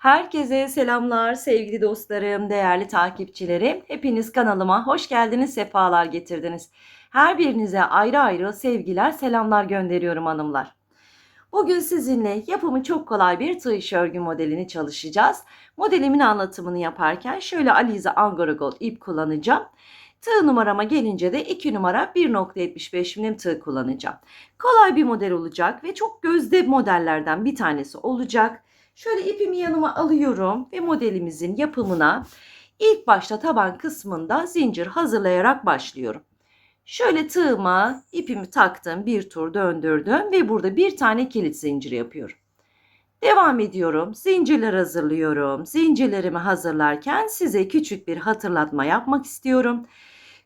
Herkese selamlar sevgili dostlarım, değerli takipçilerim. Hepiniz kanalıma hoş geldiniz, sefalar getirdiniz. Her birinize ayrı ayrı sevgiler, selamlar gönderiyorum hanımlar. Bugün sizinle yapımı çok kolay bir tığ iş örgü modelini çalışacağız. Modelimin anlatımını yaparken şöyle Alize Angora Gold ip kullanacağım. Tığ numarama gelince de 2 numara 1.75 milim tığ kullanacağım. Kolay bir model olacak ve çok gözde modellerden bir tanesi olacak. Şöyle ipimi yanıma alıyorum ve modelimizin yapımına ilk başta taban kısmında zincir hazırlayarak başlıyorum. Şöyle tığıma ipimi taktım, bir tur döndürdüm ve burada bir tane kilit zinciri yapıyorum. Devam ediyorum. Zincirler hazırlıyorum. Zincirlerimi hazırlarken size küçük bir hatırlatma yapmak istiyorum.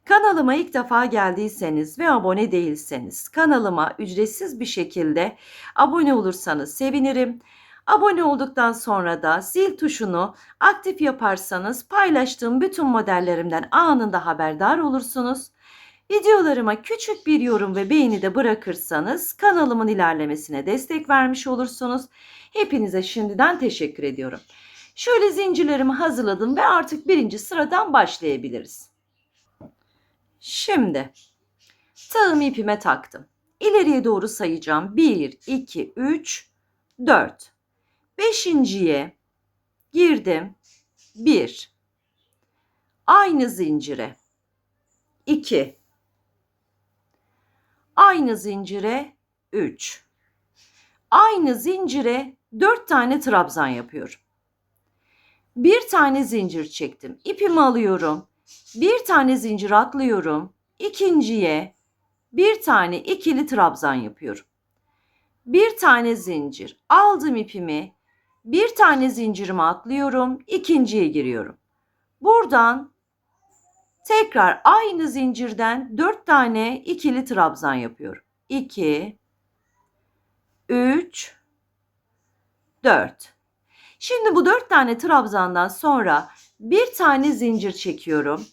Kanalıma ilk defa geldiyseniz ve abone değilseniz kanalıma ücretsiz bir şekilde abone olursanız sevinirim. Abone olduktan sonra da zil tuşunu aktif yaparsanız paylaştığım bütün modellerimden anında haberdar olursunuz. Videolarıma küçük bir yorum ve beğeni de bırakırsanız kanalımın ilerlemesine destek vermiş olursunuz. Hepinize şimdiden teşekkür ediyorum. Şöyle zincirlerimi hazırladım ve artık birinci sıradan başlayabiliriz. Şimdi tığımı ipime taktım. İleriye doğru sayacağım. 1, 2, 3, 4. Beşinciye girdim. 1. Aynı zincire. 2. Aynı zincire 3. Aynı zincire 4 tane trabzan yapıyorum. Bir tane zincir çektim. İpimi alıyorum. Bir tane zincir atlıyorum. İkinciye bir tane ikili trabzan yapıyorum. Bir tane zincir. Aldım ipimi. Bir tane zincirimi atlıyorum. ikinciye giriyorum. Buradan tekrar aynı zincirden 4 tane ikili trabzan yapıyorum. 2 3 4 Şimdi bu 4 tane trabzandan sonra bir tane zincir çekiyorum.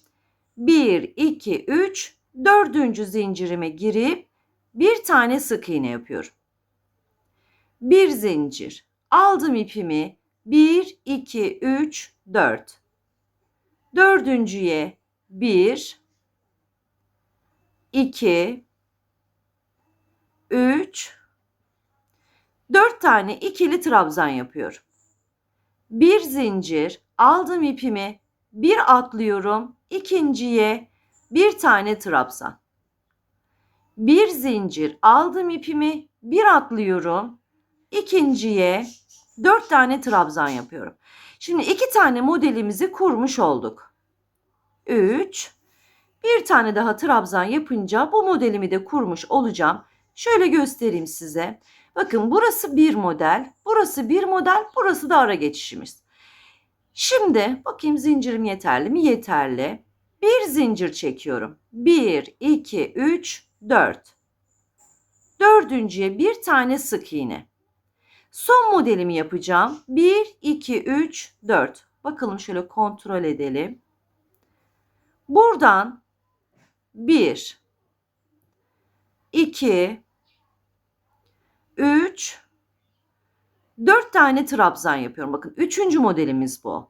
1 2 3 dördüncü zincirime girip bir tane sık iğne yapıyorum. Bir zincir. Aldım ipimi. 1 2 3 4. Dördüncüye 1 2 3 4 tane ikili trabzan yapıyorum. Bir zincir, aldım ipimi, bir atlıyorum, ikinciye bir tane trabzan. Bir zincir, aldım ipimi, bir atlıyorum, ikinciye dört tane trabzan yapıyorum. Şimdi iki tane modelimizi kurmuş olduk. 3 bir tane daha trabzan yapınca bu modelimi de kurmuş olacağım. Şöyle göstereyim size. Bakın burası bir model, burası bir model, burası da ara geçişimiz. Şimdi bakayım zincirim yeterli mi? Yeterli. Bir zincir çekiyorum. 1, 2, 3, 4. Dördüncüye bir tane sık iğne. Son modelimi yapacağım. 1, 2, 3, 4. Bakalım şöyle kontrol edelim. Buradan 1, 2, 3, 4 tane trabzan yapıyorum. Bakın üçüncü modelimiz bu.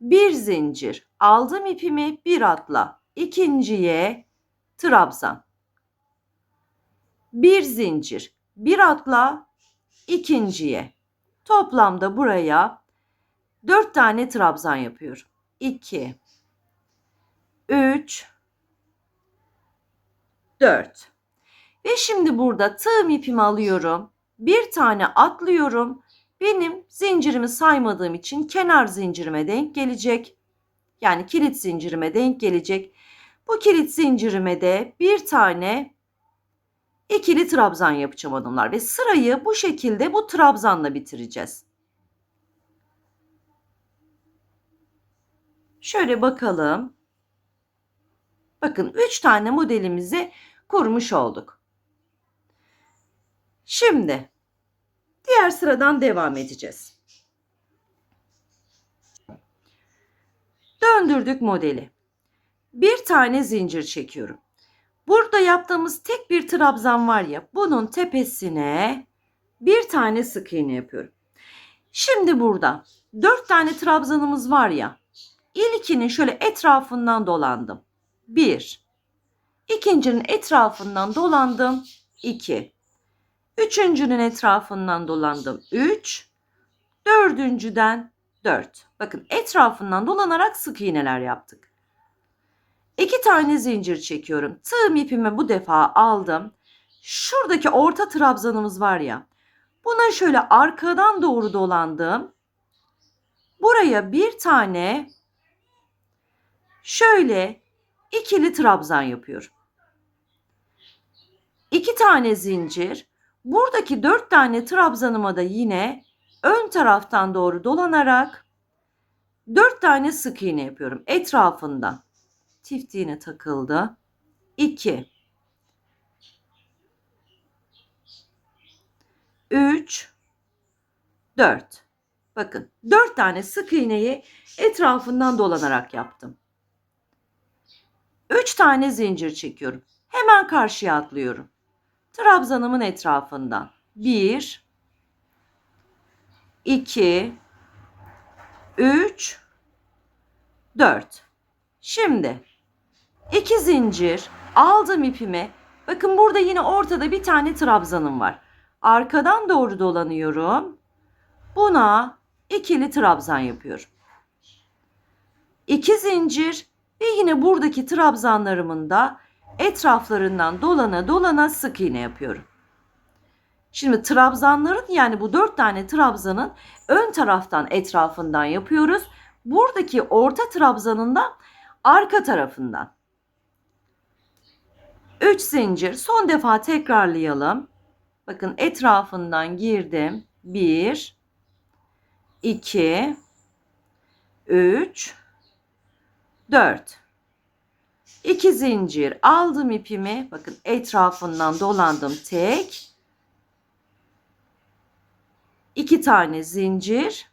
Bir zincir. Aldım ipimi bir atla. İkinciye trabzan. Bir zincir. Bir atla ikinciye. Toplamda buraya 4 tane trabzan yapıyorum. 2 3 4 Ve şimdi burada tığım ipimi alıyorum. Bir tane atlıyorum. Benim zincirimi saymadığım için kenar zincirime denk gelecek. Yani kilit zincirime denk gelecek. Bu kilit zincirime de bir tane ikili trabzan yapacağım hanımlar ve sırayı bu şekilde bu trabzanla bitireceğiz. Şöyle bakalım. Bakın 3 tane modelimizi kurmuş olduk. Şimdi diğer sıradan devam edeceğiz. Döndürdük modeli. Bir tane zincir çekiyorum. Burada yaptığımız tek bir trabzan var ya bunun tepesine bir tane sık iğne yapıyorum. Şimdi burada Dört tane trabzanımız var ya. İlkinin şöyle etrafından dolandım. Bir. İkincinin etrafından dolandım. İki. Üçüncünün etrafından dolandım. Üç. Dördüncüden dört. Bakın etrafından dolanarak sık iğneler yaptık. İki tane zincir çekiyorum. Tığım ipimi bu defa aldım. Şuradaki orta trabzanımız var ya. Buna şöyle arkadan doğru dolandım. Buraya bir tane şöyle ikili trabzan yapıyorum. İki tane zincir. Buradaki dört tane trabzanıma da yine ön taraftan doğru dolanarak dört tane sık iğne yapıyorum etrafında. Çift iğne takıldı. 2 3 4 Bakın 4 tane sık iğneyi etrafından dolanarak yaptım. 3 tane zincir çekiyorum. Hemen karşıya atlıyorum. Trabzanımın etrafından. 1 2 3 4 Şimdi iki zincir aldım ipimi. Bakın burada yine ortada bir tane trabzanım var. Arkadan doğru dolanıyorum. Buna ikili trabzan yapıyorum. İki zincir ve yine buradaki trabzanlarımın da etraflarından dolana dolana sık iğne yapıyorum. Şimdi trabzanların yani bu dört tane trabzanın ön taraftan etrafından yapıyoruz. Buradaki orta trabzanın da arka tarafından. 3 zincir son defa tekrarlayalım. Bakın etrafından girdim. 1 2 3 4 2 zincir aldım ipimi. Bakın etrafından dolandım tek. 2 tane zincir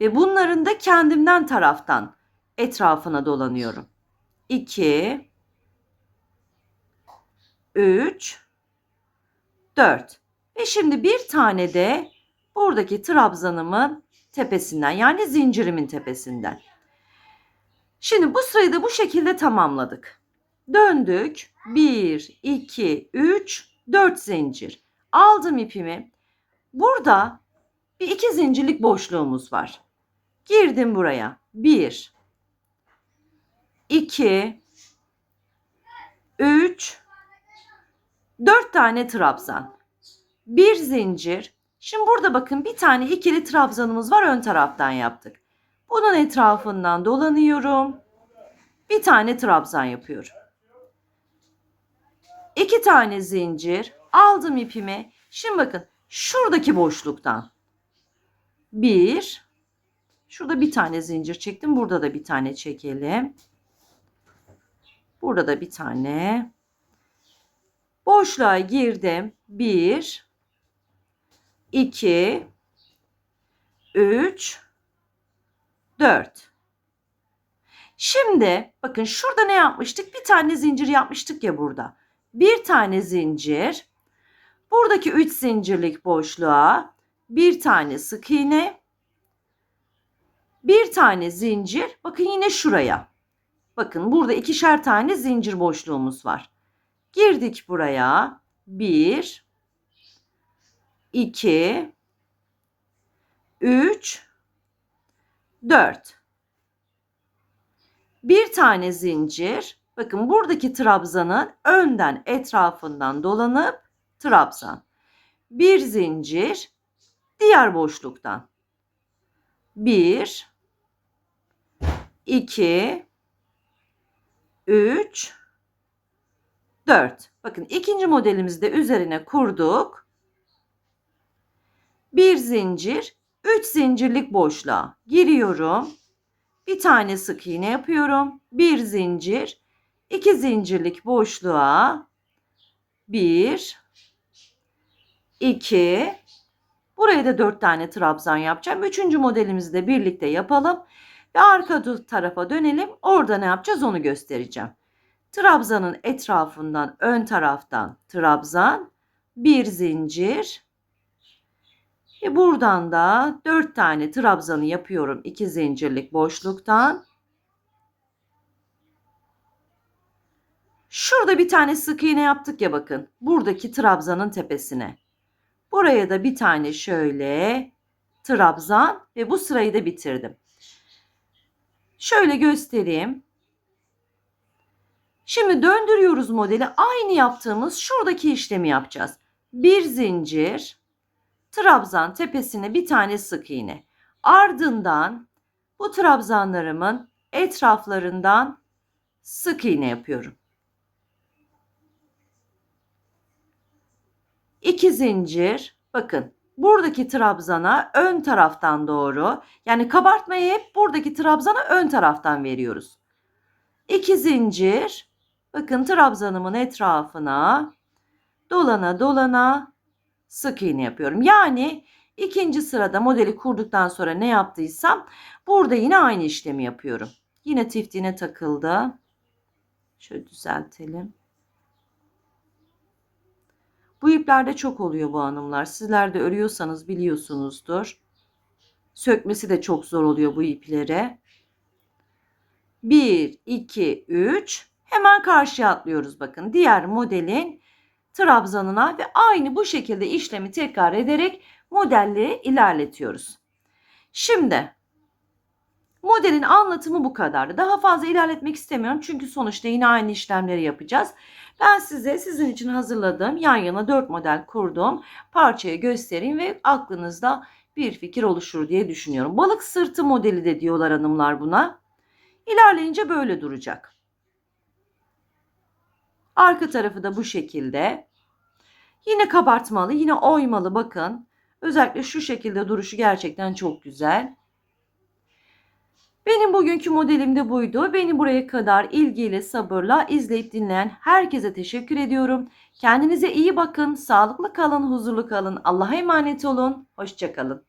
ve bunların da kendimden taraftan etrafına dolanıyorum. 2 3 4 ve şimdi bir tane de buradaki trabzanımın tepesinden yani zincirimin tepesinden. Şimdi bu sırayı da bu şekilde tamamladık. Döndük. 1, 2, 3, 4 zincir. Aldım ipimi. Burada bir iki zincirlik boşluğumuz var. Girdim buraya. 1, 2, 3, 4 tane trabzan. Bir zincir. Şimdi burada bakın bir tane ikili trabzanımız var ön taraftan yaptık. Bunun etrafından dolanıyorum. Bir tane trabzan yapıyorum. İki tane zincir. Aldım ipimi. Şimdi bakın şuradaki boşluktan. Bir. Şurada bir tane zincir çektim. Burada da bir tane çekelim. Burada da bir tane. Boşluğa girdim. 1 2 3 4 Şimdi bakın şurada ne yapmıştık? Bir tane zincir yapmıştık ya burada. Bir tane zincir. Buradaki 3 zincirlik boşluğa bir tane sık iğne. Bir tane zincir. Bakın yine şuraya. Bakın burada ikişer tane zincir boşluğumuz var. Girdik buraya. 1 2 3 4 Bir tane zincir. Bakın buradaki trabzanın önden etrafından dolanıp trabzan. Bir zincir diğer boşluktan. 1 2 3 4. Bakın ikinci modelimizi de üzerine kurduk. Bir zincir, 3 zincirlik boşluğa giriyorum. Bir tane sık iğne yapıyorum. Bir zincir, 2 zincirlik boşluğa 1 2 Buraya da 4 tane trabzan yapacağım. Üçüncü modelimizi de birlikte yapalım. Ve arka tarafa dönelim. Orada ne yapacağız onu göstereceğim. Trabzanın etrafından ön taraftan trabzan, bir zincir, E buradan da 4 tane trabzanı yapıyorum 2 zincirlik boşluktan. Şurada bir tane sık iğne yaptık ya bakın. Buradaki trabzanın tepesine. Buraya da bir tane şöyle trabzan ve bu sırayı da bitirdim. Şöyle göstereyim. Şimdi döndürüyoruz modeli. Aynı yaptığımız şuradaki işlemi yapacağız. Bir zincir, trabzan tepesine bir tane sık iğne. Ardından bu trabzanlarımın etraflarından sık iğne yapıyorum. İki zincir. Bakın buradaki trabzana ön taraftan doğru yani kabartmayı hep buradaki trabzana ön taraftan veriyoruz. İki zincir. Bakın trabzanımın etrafına dolana dolana sık iğne yapıyorum. Yani ikinci sırada modeli kurduktan sonra ne yaptıysam burada yine aynı işlemi yapıyorum. Yine tif iğne takıldı. Şöyle düzeltelim. Bu iplerde çok oluyor bu hanımlar. Sizler de örüyorsanız biliyorsunuzdur. Sökmesi de çok zor oluyor bu iplere. 1, 2, 3. Hemen karşıya atlıyoruz bakın. Diğer modelin trabzanına ve aynı bu şekilde işlemi tekrar ederek modelleri ilerletiyoruz. Şimdi modelin anlatımı bu kadardı. Daha fazla ilerletmek istemiyorum çünkü sonuçta yine aynı işlemleri yapacağız. Ben size sizin için hazırladığım yan yana 4 model kurduğum parçayı göstereyim ve aklınızda bir fikir oluşur diye düşünüyorum. Balık sırtı modeli de diyorlar hanımlar buna. İlerleyince böyle duracak. Arka tarafı da bu şekilde. Yine kabartmalı, yine oymalı bakın. Özellikle şu şekilde duruşu gerçekten çok güzel. Benim bugünkü modelim de buydu. Beni buraya kadar ilgiyle, sabırla izleyip dinleyen herkese teşekkür ediyorum. Kendinize iyi bakın, sağlıklı kalın, huzurlu kalın. Allah'a emanet olun. Hoşçakalın.